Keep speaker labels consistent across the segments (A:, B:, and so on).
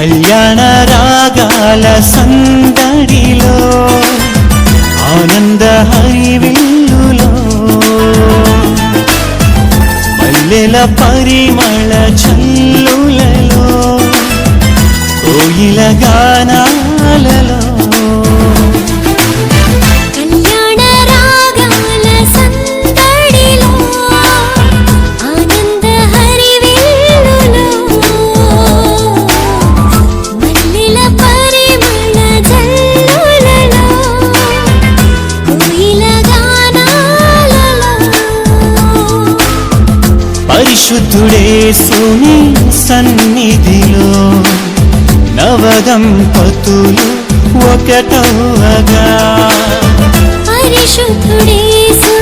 A: కళ్యాణ రాగాల సందడిలో ఆనంద హరివిల్లులో. పల్లెల పరిమళ చల్లులలో కోయిల గానాలలో.
B: యేసుని సన్నిధిలో నవదంపతులు ఒకటవగా
A: పరిశుద్ధుడేసు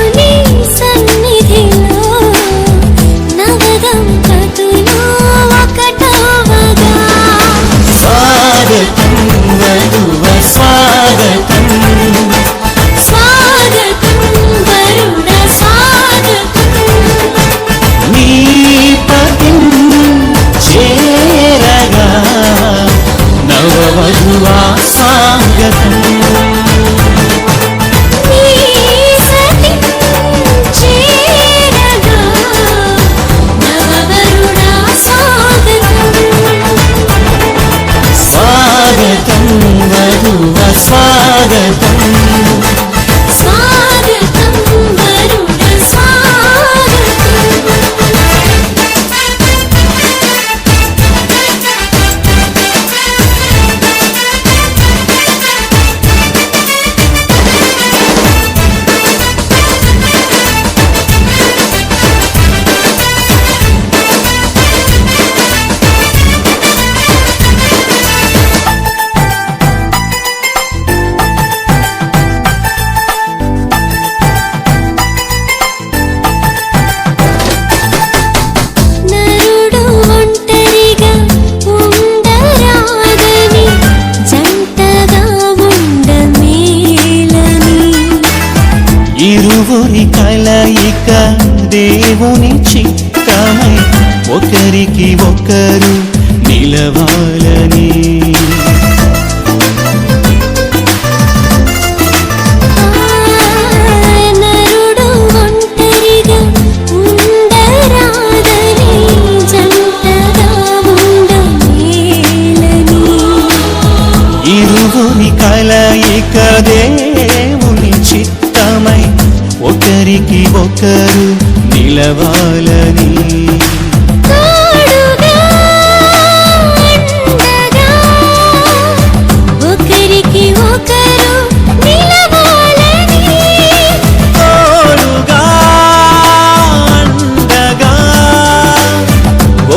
A: വധുവ സ്വാഗതം
B: ఇరువురి కలయిక దేవుని చిత్తమై ఒకరికి ఒకరు నిలవాలని ఒకరికి ఒకరు నిలవాలని.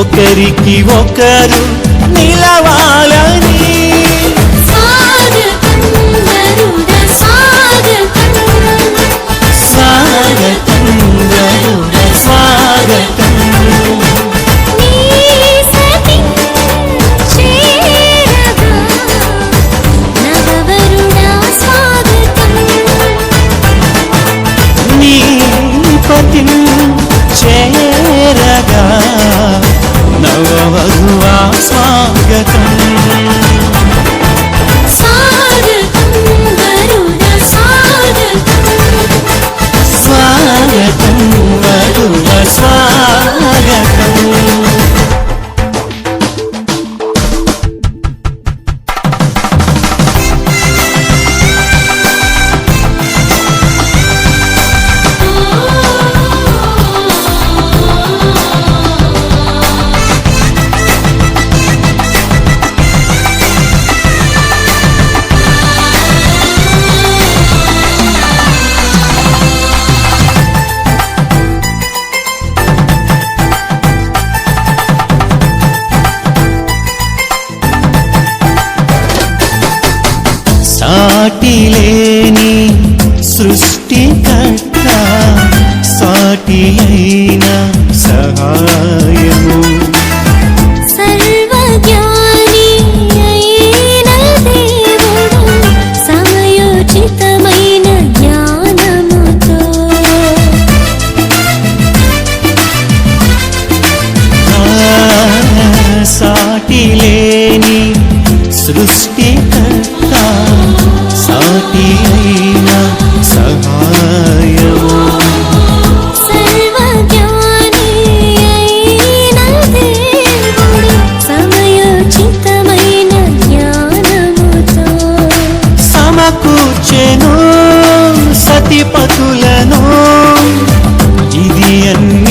A: ఒకరికి ఒకరు
B: సాటి లేని సృష్టి
A: సమకూర్చెను సతిపతులను ఇది
B: అన్ని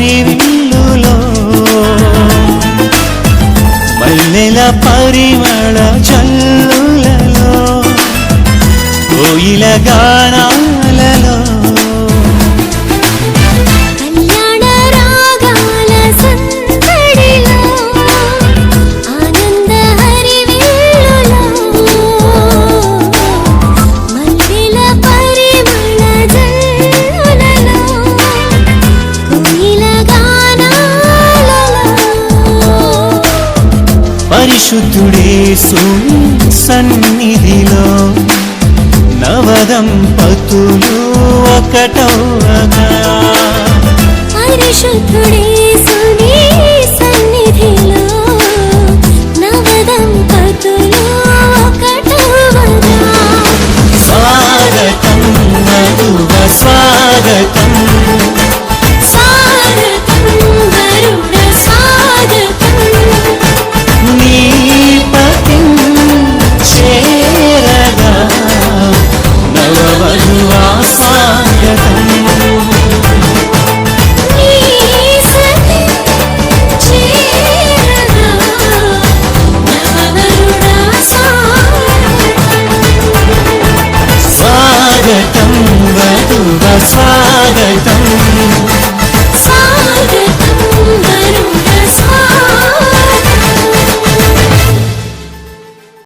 B: పరివిల్లులో మల్లెల పరిమళ చల్లులలో. కోయిల
A: గానా
B: పరిశుద్ధుడేసు సన్నిధిలో నవదం పతులు ఒకటవగా.
A: పరిశుద్ధుడే